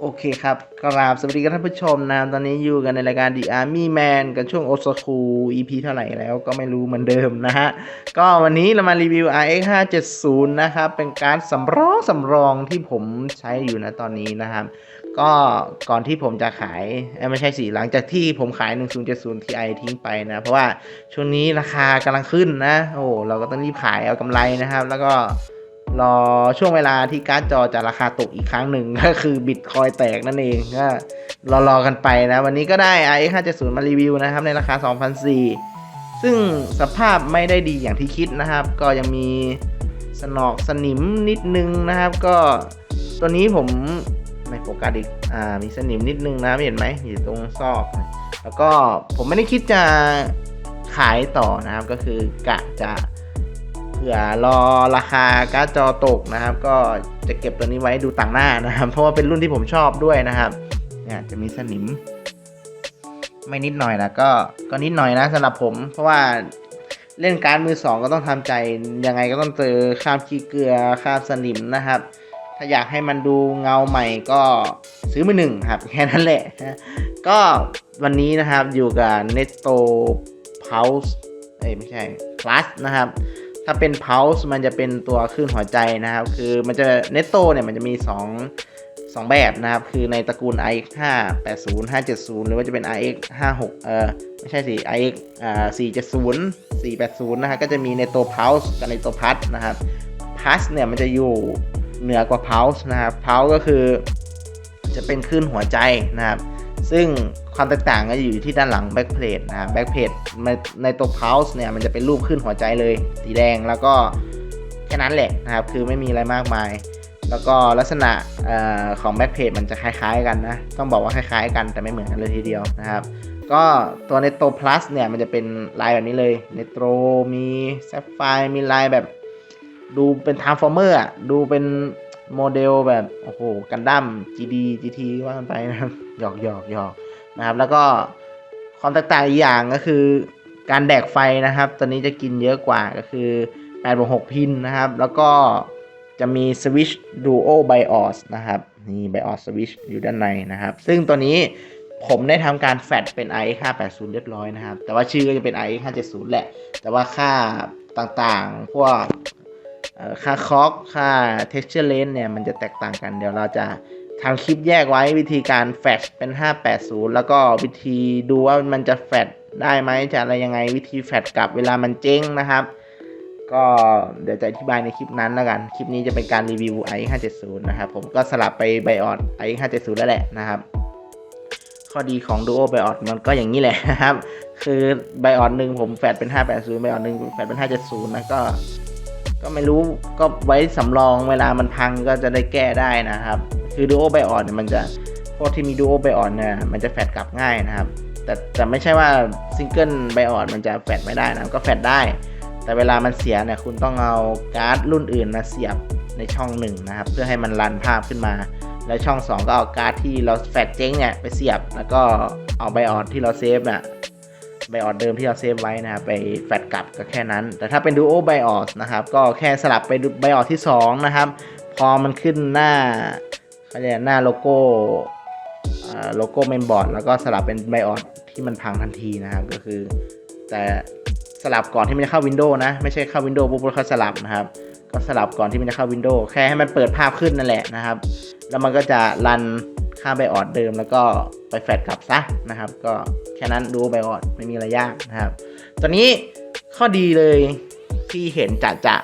โอเคครับ กราบสวัสดีกันท่านผู้ชมนะ ตอนนี้อยู่กันในรายการ The Army Man กันช่วงโอ a คู EP เท่าไหร่แล้วก็ไม่รู้เหมือนเดิมนะฮะ ก็วันนี้เรามารีวิว RX 570นะครับ เป็นการสำรองสำรองที่ผมใช้อยู่นะตอนนี้นะครับ ก็ก่อนที่ผมจะขายไม่ใช่สิหลังจากที่ผมขาย 1070 Ti ทิ้งไปนะ เพราะว่าช่วงนี้ราคากำลังขึ้นนะ โอ้เราก็ต้องรีบขายเอากำไรนะครับ แล้วก็รอช่วงเวลาที่การ์ดจอจะราคาตกอีกครั้งหนึ่งก็คือบิตคอยแตกนั่นเองก็รอรอกันไปนะ วันนี้ก็ได้ RX 570มารีวิวนะครับ ในราคา 2,004ซึ่งสภาพไม่ได้ดีอย่างที่คิดนะครับ ก็ยังมีสนอกสนิมนิดนึงนะครับ ก็ตัวนี้ผม โฟกัสอีกอ่ามีสนิมนิดนึงนะเห็นไหมอยู่ตรงซอก แล้วก็ผมไม่ได้คิดจะขายต่อนะครับก็คือกะจะเผื่อรอราคาการ์ดจอตกนะครับ ก็จะเก็บตัวนี้ไว้ดูต่างหน้านะครับ เพราะว่าเป็นรุ่นที่ผมชอบด้วยนะครับเนี่ยจะมีสนิม ไม่นิดหน่อยนะก็ก็นิดหน่อยนะสำหรับผม เพราะว่าเล่นการดมือสองก็ต้องทำใจยังไงก็ต้องเจอคราบขี้เกลือคราบสนิมนะครับ ถ้าอยากให้มันดูเงาใหม่ก็ซื้อมือหนึ่งครับ แค่นั้นแหละ ก็วันนี้นะครับอยู่กับ Neto Pulse เอ้ยไม่ใช่ Plus นะครับ ถ้าเป็น Pulse มันจะเป็นตัวคลื่นหัวใจนะครับ คือมันจะ Netto เนี่ยมันจะมี 2 2 แบบนะครับ คือในตระกูล iX 580 570 หรือว่าจะเป็น iX 56เออไม่ใช่สิ iX อ่า470 480 นะครับก็จะมี Netto Pulse กับ Netto Plus นะครับ Plus เนี่ยมันจะอยู่ เหนือกว่า Pulse นะครับ Pulse ก็คือจะเป็นคลื่นหัวใจนะครับ ซึ่งความแตกต่างก็อยู่ที่ด้านหลัง backplate นะครับ backplate ในในตัว pulse เนี่ยมันจะเป็นรูปขึ้นหัวใจเลยสีแดงแล้วก็แค่นั้นแหละนะครับ คือไม่มีอะไรมากมาย แล้วก็ลักษณะออของ backplate มันจะคล้ายๆกันนะ ต้องบอกว่าคล้ายๆกันแต่ไม่เหมือนกันเลยทีเดียวนะครับก็ตัว Netro Plus เนี่ยมันจะเป็นลายแบบนี้เลย Netro มี Sapphire มีลายแบบ ดูเป็น Transformer อะ ดูเป็นโมเดลแบบ โอ้โห กันดั้ม GD GT ว่ากันไปนะครับ หยอกหยอกหยอกนะครับ แล้วก็ความแตกต่างอีกอย่างก็คือ การแดกไฟนะครับ ตัวนี้จะกินเยอะกว่าก็คือ8บวก6พินนะครับ แล้วก็จะมีสวิช Duo BIOS นะครับ นี่ BIOS Switch อยู่ด้านในนะครับ ซึ่งตัวนี้ผมได้ทำการแฟดเป็น iX 580 เรียบร้อยนะครับ แต่ว่าชื่อก็จะเป็น i 570แหละ แต่ว่าค่าต่างๆ พวก ค่าคอกค่า texture lens เนี่ย มันจะแตกต่างกัน เดี๋ยวเราจะทำคลิปแยกไว้วิธีการแฟชเป็น 580 แล้วก็วิธีดูว่ามันจะแฟชได้ไหมจะอะไรยังไงวิธีแฟชกลับเวลามันเจ๊งนะครับ ก็เดี๋ยวจะอธิบายในคลิปนั้นแล้วกัน คลิปนี้จะเป็นการรีวิว i 570 นะครับ ผมก็สลับไปไบออด i 570 แล้วแหละนะครับ ข้อดีของ Duo BIOS มันก็อย่างนี้แหละนะครับ คือ BIOS หนึ่งผมแฟดเป็น 580 BIOS หนึ่งแฟดเป็น 570นะก็ ก็ไม่รู้ก็ไว้สำรองเวลามันพังก็จะได้แก้ได้นะครับ คือ Duo BIOS เนี่ยมันจะพวกที่มี Duo BIOS เนี่ยมันจะแฟดกลับง่ายนะครับ แต่แต่ไม่ใช่ว่าซิงเกิล BIOS มันจะแฟดไม่ได้นะก็แฟดได้ แต่เวลามันเสียเนี่ยคุณต้องเอาการ์ดรุ่นอื่นมาเสียบในช่องหนึ่งนะครับ เพื่อให้มันรันภาพขึ้นมา แล้วช่อง 2 ก็เอาการ์ดที่เราแฟดเจ๊งเนี่ยไปเสียบแล้วก็เอาไบออดที่เราเซฟน่ะ ไบออดเดิมที่เราเซฟไว้นะครับไปแฟดกลับก็แค่นั้น แต่ถ้าเป็น Duo BIOS นะครับก็แค่สลับไปไบออดที่ 2 นะครับ พอมันขึ้นหน้าเขาเรียกหน้าโลโก้โลโก้เมนบอร์ดแล้วก็สลับเป็นไบออดที่มันพังทันทีนะครับก็คือ แต่สลับก่อนที่มันจะเข้า Windows นะ ไม่ใช่เข้า Windows ปุ๊บแล้วสลับนะครับ ก็สลับก่อนที่มันจะเข้า Windows แค่ให้มันเปิดภาพขึ้นนั่นแหละนะครับ แล้วมันก็จะรัน ค่าไบออดเดิมแล้วก็ไปแฟดกลับซะนะครับ ก็แค่นั้นดูไบออดไม่มีอะไรยากนะครับ ตัวนี้ข้อดีเลยที่เห็นจะจะ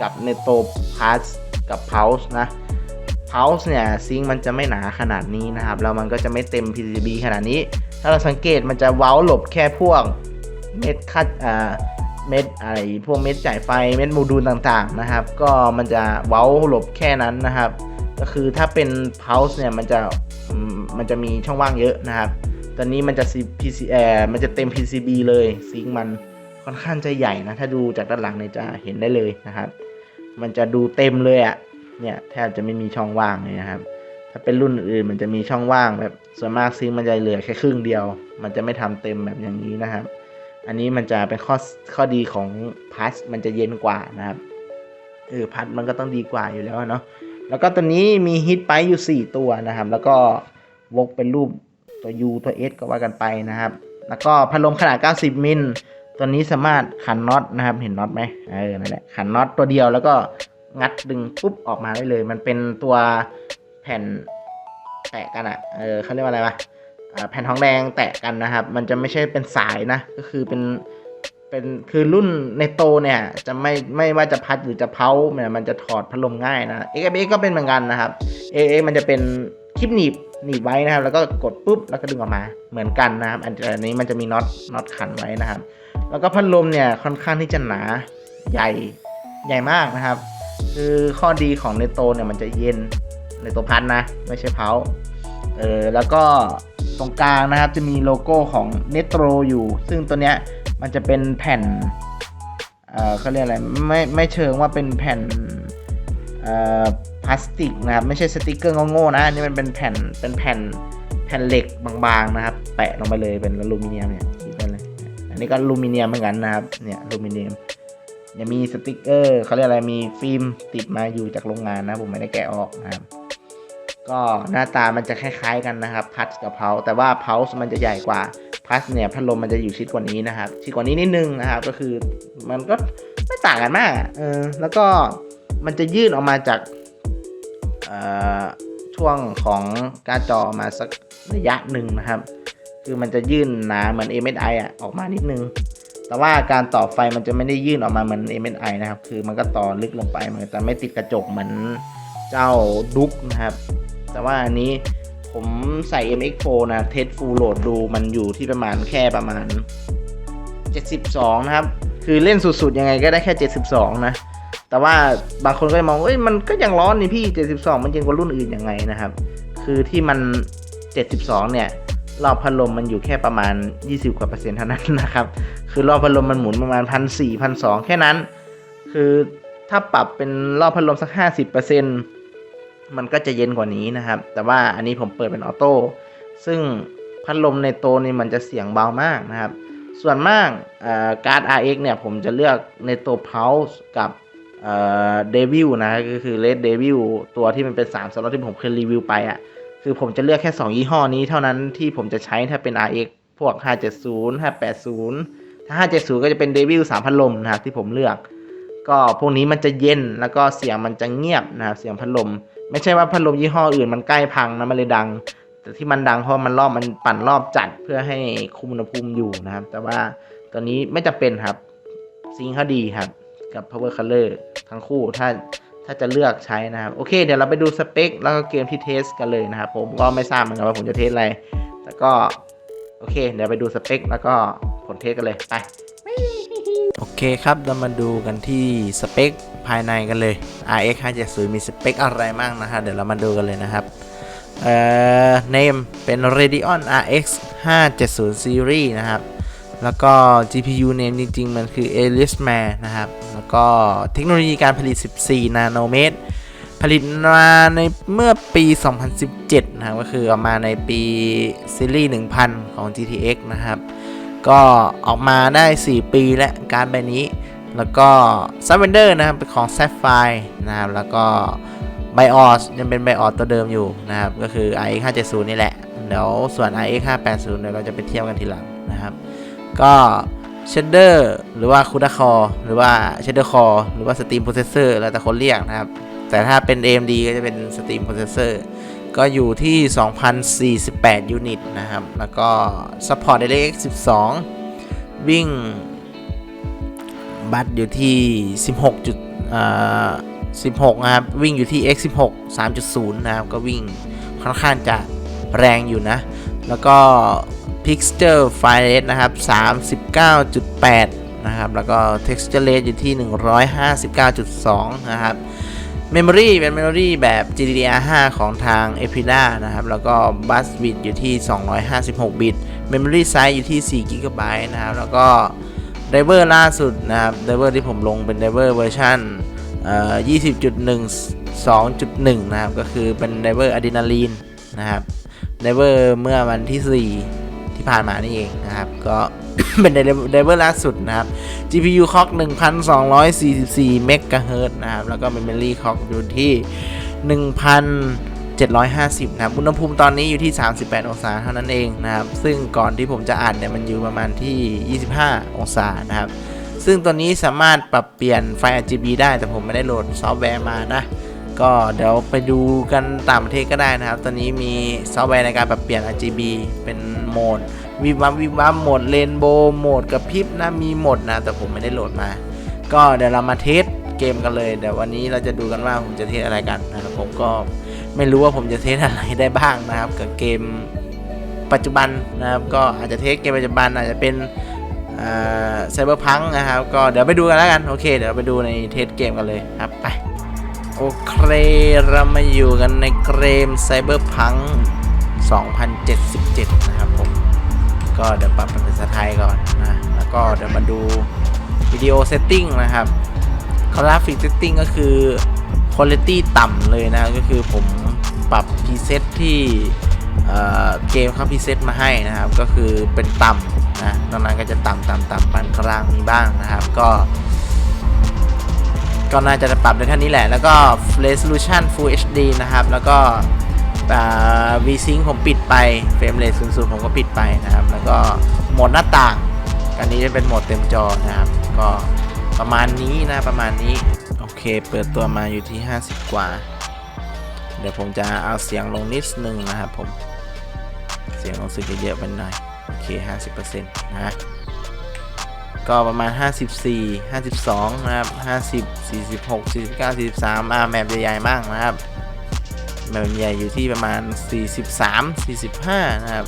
กับ Neto Plus กับ Pulse นะ Pulse เนี่ยซิงมันจะไม่หนาขนาดนี้นะครับแล้วมันก็จะไม่เต็ม PCB ขนาดนี้ ถ้าเราสังเกตมันจะเว้าหลบแค่พวกเม็ดคัดอ่าเม็ดอะไรพวกเม็ดจ่ายไฟเม็ดโมดูลต่างๆนะครับ ก็มันจะเว้าหลบแค่นั้นนะครับ ก็คือถ้าเป็น pulse เนี่ยมันจะ มันจะมีช่องว่างเยอะนะครับ ตอนนี้มันจะ PC เอ่อมันจะเต็ม PCB เลยซิงมันค่อนข้างจะใหญ่นะ ถ้าดูจากด้านหลังเนี่ยจะเห็นได้เลยนะครับ มันจะดูเต็มเลยอะ่ะเนี่ยแทบจะไม่มีช่องว่างเลยนะครับ ถ้าเป็นรุ่นอื่นมันจะมีช่องว่างแบบส่วนมากซิงมันจะเหลือแค่ครึ่งเดียว มันจะไม่ทำเต็มแบบอย่างนี้นะครับ อันนี้มันจะเป็นข้อข้อดีของพัสมันจะเย็นกว่านะครับเออพัดมันก็ต้องดีกว่าอยู่แล้วเนาะแล้วก็ตัวนี้มีฮิตไปอยู่ 4 ตัวนะครับ แล้วก็ วกเป็นรูปตัว U ตัว S ก็ว่ากันไปนะครับ แล้วก็พัดลมขนาด 90 มิล ตัวนี้สามารถขันน็อตนะครับ เห็นน็อตไหมเออ นั่นแหละ ขันน็อตตัวเดียวแล้วก็งัดดึงปุ๊บออกมาได้เลย มันเป็นตัวแผ่นแตะกันอะ่ะ เออเขาเรียกว่าอะไรวะอ่าแผ่นทองแดงแตะกันนะครับ มันจะไม่ใช่เป็นสายนะ ก็คือเป็นเป็นคือรุ่นในโตเนี่ยจะไม่ไม่ว่าจะพัดหรือจะเผาเนี่ยมันจะถอดพัดลมง่ายนะ x x ก็เป็นเหมือนกันนะครับ x x มันจะเป็นคลิปหนีบ หนีบไว้นะครับ แล้วก็กดปุ๊บแล้วก็ดึงออกมาเหมือนกันนะครับ อันนี้มันจะมีน็อตน็อตขันไว้นะครับ แล้วก็พัดลมเนี่ยค่อนข้างที่จะหนาใหญ่ใหญ่มากนะครับ คือข้อดีของเนโตเนี่ยมันจะเย็นในตัวพัดนะ ไม่ใช่เผาเออแล้วก็ตรงกลางนะครับจะมีโลโก้ของเนโตรอยู่ ซึ่งตัวเนี้ยมันจะเป็นแผ่นเออเขาเรียกอะไรไม่ไม่เชิงว่าเป็นแผ่นเออ พลาสติกนะครับ ไม่ใช่สติกเกอร์โง่ๆนะอันนี่มันเป็นแผ่นเป็นแผ่นแผ่นเหล็กบางๆนะครับ แปะลงไปเลยเป็นอลูมิเนียมเนี่ยคิดได้เลย อันนี้ก็อลูมิเนียมเหมือนกันนะครับเนี่ยอลูมิเนียมเนี่ยมีสติกเกอร์เขาเรียกอะไรมีฟิล์มติดมาอยู่จากโรงงานนะผมไม่ได้แกะออกนะครับ ก็หน้าตามันจะคล้ายๆกันนะครับพัดกับเพาแต่ว่าเพามันจะใหญ่กว่าพัดเนี่ยพัดลมมันจะอยู่ชิดกว่านี้นะครับ ชิดกว่านี้นิดนึงนะครับ ก็คือมันก็ไม่ต่างกันมากเออแล้วก็มันจะยื่นออกมาจาก ช่วงของการจอมาสักระยะหนึ่งนะครับ คือมันจะยื่นหนาเหมือน MSI อะออกมานิดนึง แต่ว่าการต่อไฟมันจะไม่ได้ยื่นออกมาเหมือน MSI นะครับ คือมันก็ต่อลึกลงไปมันจะไม่ติดกระจกเหมือนเจ้าดุ๊กนะครับ แต่ว่าอันนี้ผมใส่ MX4 นะเทสฟูลโหลดดูมันอยู่ที่ประมาณแค่ประมาณ 72 นะครับ คือเล่นสุดๆ ยังไงก็ได้แค่ 72 นะ แต่ว่าบางคนก็จะมองเอ้ยมันก็ยังร้อนนี่พี่ 72 มันเย็นกว่ารุ่นอื่นยังไงนะครับ คือที่มัน 72 เนี่ยรอบพัดลมมันอยู่แค่ประมาณ 20 กว่าเปอร์เซ็นต์เท่านั้นนะครับ คือรอบพัดลมมันหมุนประมาณพันสี่พันสองแค่นั้น คือถ้าปรับเป็นรอบพัดลมสัก 50เปอร์เซ็นต์มันก็จะเย็นกว่านี้นะครับ แต่ว่าอันนี้ผมเปิดเป็นออโต้ ซึ่งพัดลมในโตนี่มันจะเสียงเบามากนะครับ ส่วนมากการ์ด RX เนี่ยผมจะเลือกในตัว Pulse กับ เดวิลนะก็คือ Red Devil ตัวที่มันเป็น3สล็อตที่ผมเคยรีวิวไปอะ่ะคือผมจะเลือกแค่ 2 ยี่ห้อนี้เท่านั้นที่ผมจะใช้ถ้าเป็น RX พวก 570 580 ถ้า 570 ก็จะเป็น Devil 3พัดลมนะครับที่ผมเลือก ก็พวกนี้มันจะเย็นแล้วก็เสียงมันจะเงียบนะครับเสียงพัดลม ไม่ใช่ว่าพัดลมยี่ห้ออื่นมันใกล้พังนะมันเลยดัง แต่ที่มันดังเพราะมันรอบมันปั่นรอบจัดเพื่อให้คุมอุณหภูมิอยู่นะครับ แต่ว่าตัวนี้ไม่จำเป็นครับซิงค์เขาดีครับ กับ power color ทั้งคู่ถ้าถ้าจะเลือกใช้นะครับ โอเค เดี๋ยวเราไปดูสเปค แล้วก็เกมที่เทสกันเลยนะครับ ผมก็ไม่ทราบเหมือนกันว่าผมจะเทสอะไร แต่ก็ โอเค เดี๋ยวไปดูสเปค แล้วก็ผลเทสกันเลยไปโอเคครับเรามาดูกันที่สเปคภายในกันเลย RX 570มีสเปคอะไรบ้างนะฮะเดี๋ยวเรามาดูกันเลยนะครับเอ่อ name เป็น Radeon RX 570 Series นะครับ แล้วก็ GPU name จริง ๆ มันคือ Alias Man นะครับ แล้วก็เทคโนโลยีการผลิต 14 นาโนเมตร ผลิตมาในเมื่อปี 2017 นะครับ ก็คือออกมาในปีซีรีส์ 1000 ของ GTX นะครับ ก็ออกมาได้ 4 ปีและการใบนี้ แล้วก็ซับเวนเดอร์นะครับเป็นของ Sapphire นะครับ แล้วก็ BIOS ยังเป็น BIOS ตัวเดิมอยู่นะครับ ก็คือ iX 570นี่แหละ เดี๋ยวส่วน iX 580เดี๋ยวเราจะไปเทียบกันทีหลังนะครับ ก็เชดเดอร์หรือว่าคูดาคอหรือว่าเชดเดอร์คอหรือว่า Steam Processor แล้วแต่คนเรียกนะครับ แต่ถ้าเป็น AMD ก็จะเป็น Steam Processor ก็อยู่ที่ 2,048 ยูนิตนะครับ แล้วก็ Support DirectX 12 วิ่งบัตอยู่ที่ 16จุดอ่า16 นะครับ วิ่งอยู่ที่ x 16 3.0 นะครับ ก็วิ่งค่อนข้างจะแรงอยู่นะ แล้วก็ Pixel f i r e นะครับ 39.8 นะครับ แล้วก็ Texture Rate อยู่ที่ 159.2 นะครับ Memory เป็น Memory แบบ GDDR5 ของทาง e p i d a นะครับ แล้วก็ Bus Bit อยู่ที่ 256 บิต Memory Size อยู่ที่ 4 GB นะครับ แล้วก็ไดเวอร์ล่าสุดนะครับไดเวอร์ที่ผมลงเป็นไดเวอร์เวอร์ชัน20.1 2.1 นะครับ ก็คือเป็นไดเวอร์อะดรีนาลีนนะครับ ไดเวอร์เมื่อวันที่ 4 ที่ผ่านมานี่เองนะครับ ก็เป็นไดเวอร์ล่าสุดนะครับ GPU clock 1244เมกะเฮิรตนะครับ แล้วก็ Memory clock อยู่ที่ 1,750 นะครับ อุณหภูมิตอนนี้อยู่ที่ 38 องศาเท่านั้นเองนะครับ ซึ่งก่อนที่ผมจะอ่านเนี่ย มันอยู่ประมาณที่ 25 องศานะครับ ซึ่งตัวนี้สามารถปรับเปลี่ยนไฟ RGB ได้ แต่ผมไม่ได้โหลดซอฟต์แวร์มานะ ก็เดี๋ยวไปดูกันต่างประเทศก็ได้นะครับ ตอนนี้มีซอฟต์แวร์ในการปรับเปลี่ยน RGB เป็นโหมดวิบวับวิบวับโหมดเรนโบว์โหมดกระพริบนะมีโหมดนะ แต่ผมไม่ได้โหลดมา ก็เดี๋ยวเรามาเทสเกมกันเลยเดี๋ยววันนี้เราจะดูกันว่าผมจะเทสอะไรกันนะครับผมก็ไม่รู้ว่าผมจะเทสอะไรได้บ้างนะครับ กับเกมปัจจุบันนะครับ ก็อาจจะเทสเกมปัจจุบันอาจจะเป็นไซเบอร์พังนะครับ ก็เดี๋ยวไปดูกันแล้วกัน โอเค เดี๋ยวไปดูในเทสเกมกันเลยครับไป โอเคเรามาอยู่กันในเกม Cyberpunk 2077 นะครับผม ก็เดี๋ยวปรับเป็นภาษาไทยก่อนนะ แล้วก็เดี๋ยวมาดูวิดีโอเซตติ้งนะครับกราฟิกเซตติ้งก็คือคุณภาพต่ำเลยนะก็คือผมปรับพรีเซตที่เเกมเขาพรีเซตมาให้นะครับ ก็คือเป็นต่ำนะตอนนั้นก็จะต่ำต่ำต่ำปานกลางมีบ้างนะครับ ก็ ก็น่าจะปรับได้เท่านี้แหละ แล้วก็ resolution full HD นะครับ แล้วก็ VSync ผมปิดไป frame rate สูงๆผมก็ปิดไปนะครับ แล้วก็โหมดหน้าต่าง อันนี้จะเป็นโหมดเต็มจอนะครับ ก็ประมาณนี้นะประมาณนี้ โอเค เปิดตัวมาอยู่ที่ 50 กว่า เดี๋ยวผมจะเอาเสียงลงนิดนึงนะครับผม เสียงรู้สึกเยอะไปหน่อย โอเค 50%นะ ก็ประมาณ 54 52 นะครับ 50 46 49 43 อ่าแมปใหญ่ๆมากนะครับ แมปใหญ่อยู่ที่ประมาณ 43 45 นะครับ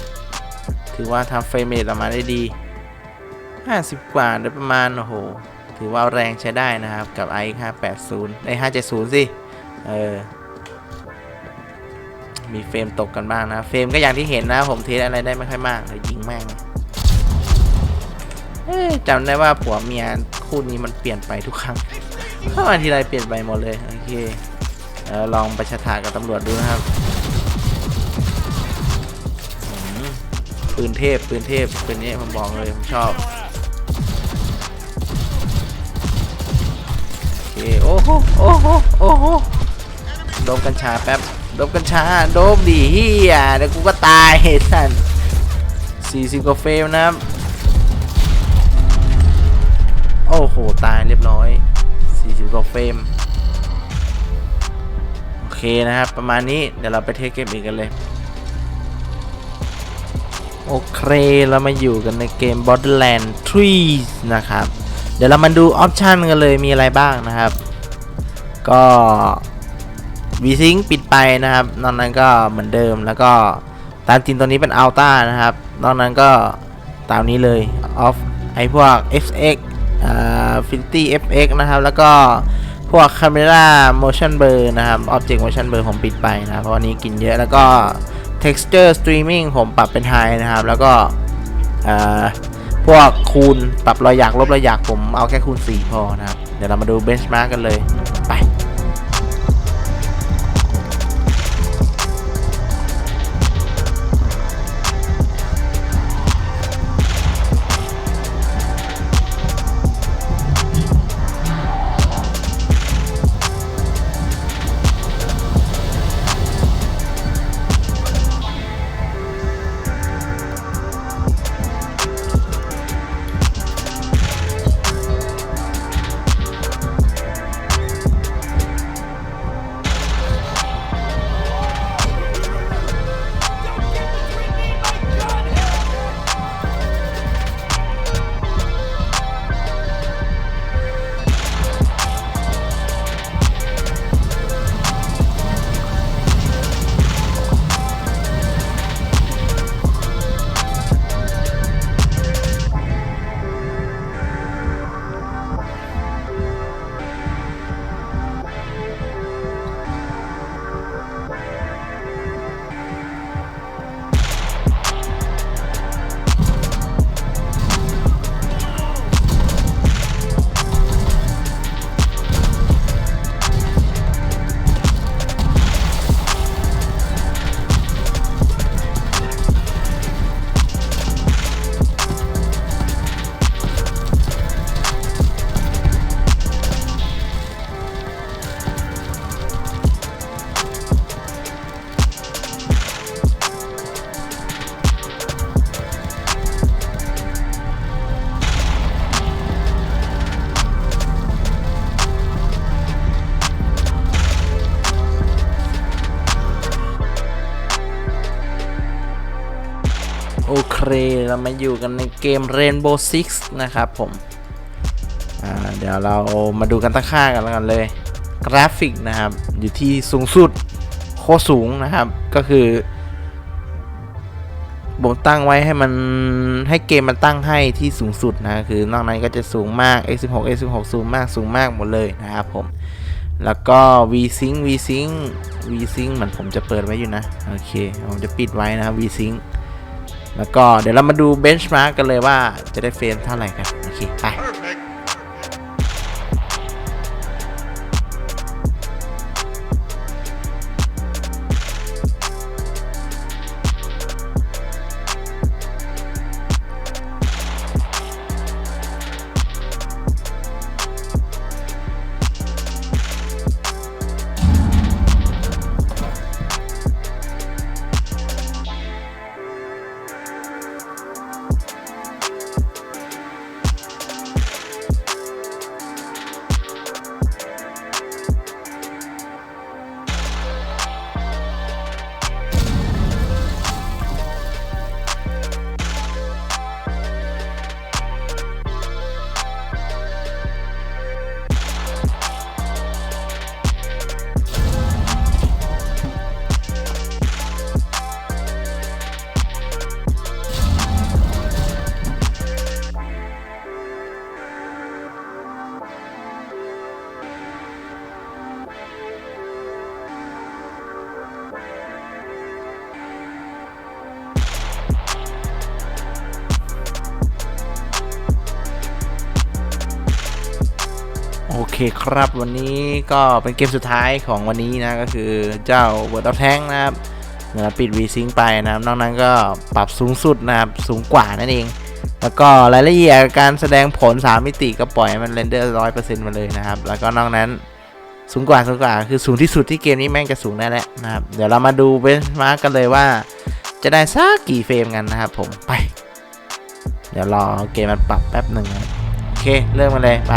ถือว่าทำเฟรมเรทออกมาได้ดี 50 กว่าโดยประมาณ โอ้โห ถือว่าแรงใช้ได้นะครับ กับ i 580ไอ้570 สิ เออ มีเฟรมตกกันบ้างนะ เฟรมก็อย่างที่เห็นนะ ผมเทสอะไรได้ไม่ค่อยมากเลยยิงแม่ง จำได้ว่าผัวเมียคู่นี้มันเปลี่ยนไปทุกครั้งเข้ามาทีไรเปลี่ยนไปหมดเลยโอเคเออลองปชะถากับตำรวจดูนะครับปืนเทพปืนเทพปืนนี้ผมบอกเลยผมชอบโอเคโอ้โหโอ้โหโอ้โหโดบกัญชาแป๊บโดบกัญชาโดบดีเฮียเดี๋ยวกูก็ตายท่านสี่สิบกว่าเฟรมนะครับ อ้โห ตายเรียบร้อย 40กว่าเฟรม โอเคนะครับ ประมาณนี้ เดี๋ยวเราไปเทสเกมอีกกันเลย โอเค เรามาอยู่กันในเกม Borderlands 3นะครับ เดี๋ยวเรามาดูออปชันกันเลยมีอะไรบ้างนะครับ ก็ VSync ปิดไปนะครับ นอกนั้นก็เหมือนเดิมแล้วก็ตามจริงตัวนี้เป็น Ultra นะครับ นอกนั้นก็ตามนี้เลย off ไอพวก FX อ่า Infinity FX นะครับ แล้วก็พวก Camera Motion Blur นะครับ Object Motion Blur ผมปิดไปนะเพราะวันนี้กินเยอะแล้วก็ Texture Streaming ผมปรับเป็น High นะครับ แล้วก็พวกคูณปรับรอยหยักลบรอยหยักผมเอาแค่คูณ 4 พอนะครับ เดี๋ยวเรามาดู Benchmark กันเลย ไป เรามาอยู่กันในเกม Rainbow Six นะครับผม เดี๋ยวเรามาดูกันตั้งค่ากันแล้วกันเลย กราฟิกนะครับ อยู่ที่สูงสุดโคสูงนะครับ ก็คือผมตั้งไว้ให้มันให้เกมมันตั้งให้ที่สูงสุดนะ คือนอกนั้นก็จะสูงมาก x16 x16 สูงมากสูงมากหมดเลยนะครับผม แล้วก็ VSync VSync VSync เหมือนผมจะเปิดไว้อยู่นะ โอเค ผมจะปิดไว้นะครับ VSync แล้วก็เดี๋ยวเรามาดูเบนช์มาร์กกันเลยว่าจะได้เฟรมเท่าไหร่กันโอเคไป คครับวันนี้ก็เป็นเกมสุดท้ายของวันนี้นะก็คือเจ้า World of Tank นะครับเดี๋ยปิด VSync ไปนะครับนอกนั้นก็ปรับสูงสุดนะครับสูงกว่านั่นเอง แล้วก็รายละเอียดการแสดงผล 3 มิติก็ปล่อยมันเรนเดอร์ร้อยเปอร์เซ็นต์มาเลยนะครับ แล้วก็นอกนั้นสูงกว่าสูงกว่าคือสูงที่สุดที่เกมนี้แม่งจะสูงได้แล้วนะครับ เดี๋ยวเรามาดูเบนช์มาร์กกันเลยว่า จะได้สักกี่เฟรมกันนะครับผมไป เดี๋ยวรอเกมมันปรับแป๊บหนึ่งนะโอเคเริ่มกันเลยไป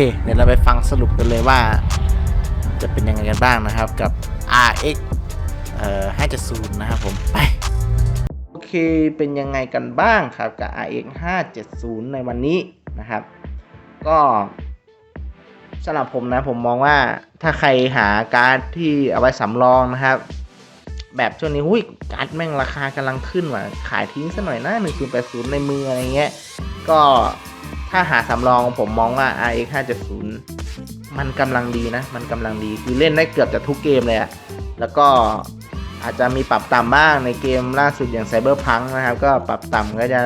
เคเดี๋ยวเราไปฟังสรุปกันเลยว่า จะเป็นยังไงกันบ้างนะครับกับ RX เอ่อ570 นะครับผมไปโอเคเป็นยังไงกันบ้างครับกับ RX 570 ในวันนี้นะครับ ก็สำหรับผมนะผมมองว่าถ้าใครหาการ์ดที่เอาไว้สำรองนะครับ แบบช่วงนี้หุ้ยการ์ดแม่งราคากำลังขึ้นว่ะขายทิ้งซะหน่อยนะ1080 ในมืออะไรเงี้ย ก็ ถ้าหาสำรองผมมองว่า RX 570 มันกำลังดีนะ มันกำลังดีคือเล่นได้เกือบจะทุกเกมเลยอะแล้วก็อาจจะมีปรับต่ำบ้างในเกมล่าสุดอย่าง Cyberpunk นะครับ ก็ปรับต่ำก็จะ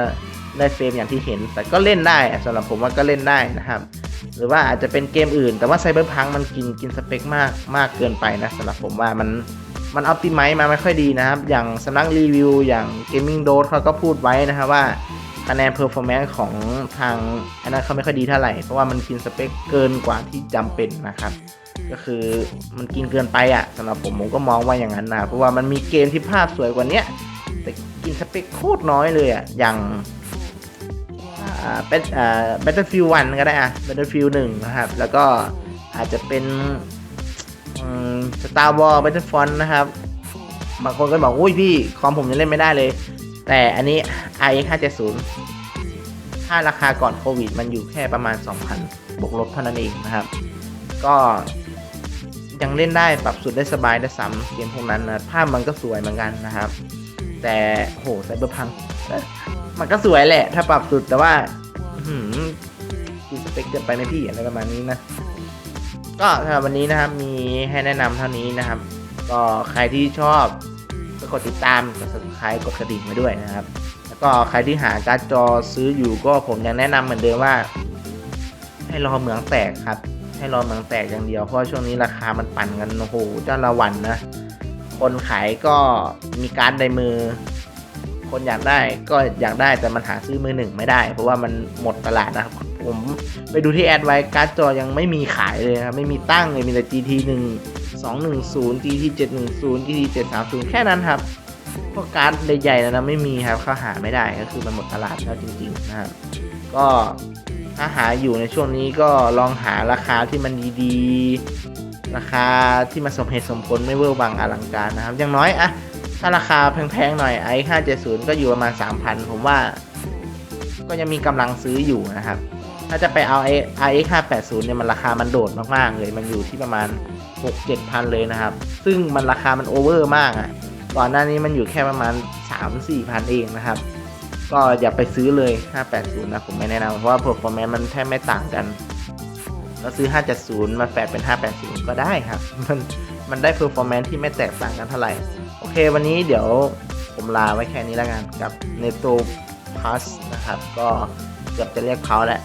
ได้เฟรมอย่างที่เห็น แต่ก็เล่นได้สำหรับผมว่าก็เล่นได้นะครับ หรือว่าอาจจะเป็นเกมอื่น แต่ว่าไซเบอร์พังมันกินกินสเปคมากมากเกินไปนะสำหรับผมว่ามันมันออ t ติไม e มาไม่ค่อยดีนะครับ อย่างสำนักรีวิวอย่าง Gaming Dose เขาก็พูดไว้นะครับว่า คะแนน performance ของทางอันนั้นเขาไม่ค่อยดีเท่าไหร่ เพราะว่ามันกินสเปคเกินกว่าที่จำเป็นนะครับ ก็คือมันกินเกินไปอะ่ะสำหรับผมผมก็มองว่าอย่างนั้นนะเพราะว่ามันมีเกมที่ภาพสวยกว่าเนี้ยแต่กินสเปคโคตรน้อยเลยอะ่ะอย่างอ่าเป็นอ่า Battlefield 1ก็ได้อะ Battlefield 1นะครับ แล้วก็อาจจะเป็นอืม Star Wars Battlefront นะครับ บางคนก็บอกอุ้ยพี่ คอมผมยังเล่นไม่ได้เลย แต่อันนี้ iX 570ถ้าราคาก่อนโควิด มันอยู่แค่ประมาณ 2,000 บวกลบเท่านั้นเองนะครับ ก็ยังเล่นได้ปรับสุดได้สบายได้ซ้ำเกมพวกนั้นนะภาพมันก็สวยเหมือนกันนะครับ แต่โหไซเบอร์พังมันก็สวยแหละ ถ้าปรับสุดแต่ว่าอื้อหือกินสเปคเกินไปไหมพี่อะไรประมาณนี้นะ ก็สำหรับวันนี้นะครับมีให้แนะนำเท่านี้นะครับ ก็ใครที่ชอบ กดติดตาม กด subscribe กดกระดิ่งไว้ด้วยนะครับ แล้วก็ใครที่หาการ์ดจอซื้ออยู่ก็ผมยังแนะนำเหมือนเดิมว่า ให้รอเหมืองแตกครับ ให้รอเหมืองแตกอย่างเดียว เพราะว่าช่วงนี้ราคามันปั่นกันโอ้โหเจ้าละวันนะ คนขายก็มีการ์ดในมือ คนอยากได้ก็อยากได้แต่มันหาซื้อมือหนึ่งไม่ได้ เพราะว่ามันหมดตลาดนะครับผมไปดูที่แอดไว้การ์ดจอยังไม่มีขายเลยครับไม่มีตั้งเลยมีแต่ GT 1 210 GT 710 GT 730แค่นั้นครับพวกการ์ดใหญ่ๆนะไม่มีครับเข้าหาไม่ได้ก็คือมันหมดตลาดแล้วจริงๆนะครับก็ถ้าหาอยู่ในช่วงนี้ก็ลองหาราคาที่มันดีๆ ราคาที่มันสมเหตุสมผลไม่เวอร์วังอลังการนะครับ อย่างน้อยอะถ้าราคาแพงๆหน่อย i 570 ก็อยู่ประมาณ 3,000 ผมว่า ก็ยังมีกำลังซื้ออยู่นะครับ ถ้าจะไปเอา i x 580เนี่ยมันราคามันโดดมากๆเลย มันอยู่ที่ประมาณ 6 7พันเลยนะครับ ซึ่งมันราคามันโอเวอร์มากอะ่ะก่อนหน้านี้มันอยู่แค่ประมาณ 3 4พันเองนะครับ ก็อย่าไปซื้อเลย 580 นะ ผมไม่แนะนำเพราะว่า performance มันแทบไม่ต่างกันเราซื้อ 570 มาแฝดเป็น 580 ก็ได้ครับ มันมันได้ performance ที่ไม่แตกต่างกันเท่าไหร่ โอเค วันนี้เดี๋ยวผมลาไว้แค่นี้แล้วกันกับ Neto Plus นะครับ ก็เกือบจะเรียกเขาแหละ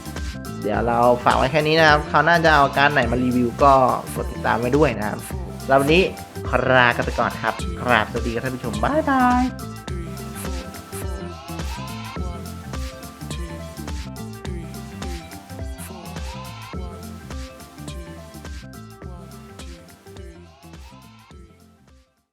เดี๋ยวเราฝากไว้แค่นี้นะครับคราวหน้าจะเอาการไหนมารีวิวก็กดติดตามไว้ด้วยนะครับแล้ววันนี้ครากันไปก่อนครับครับสวัสดีครับท่านผู้ชมบ๊ายบาย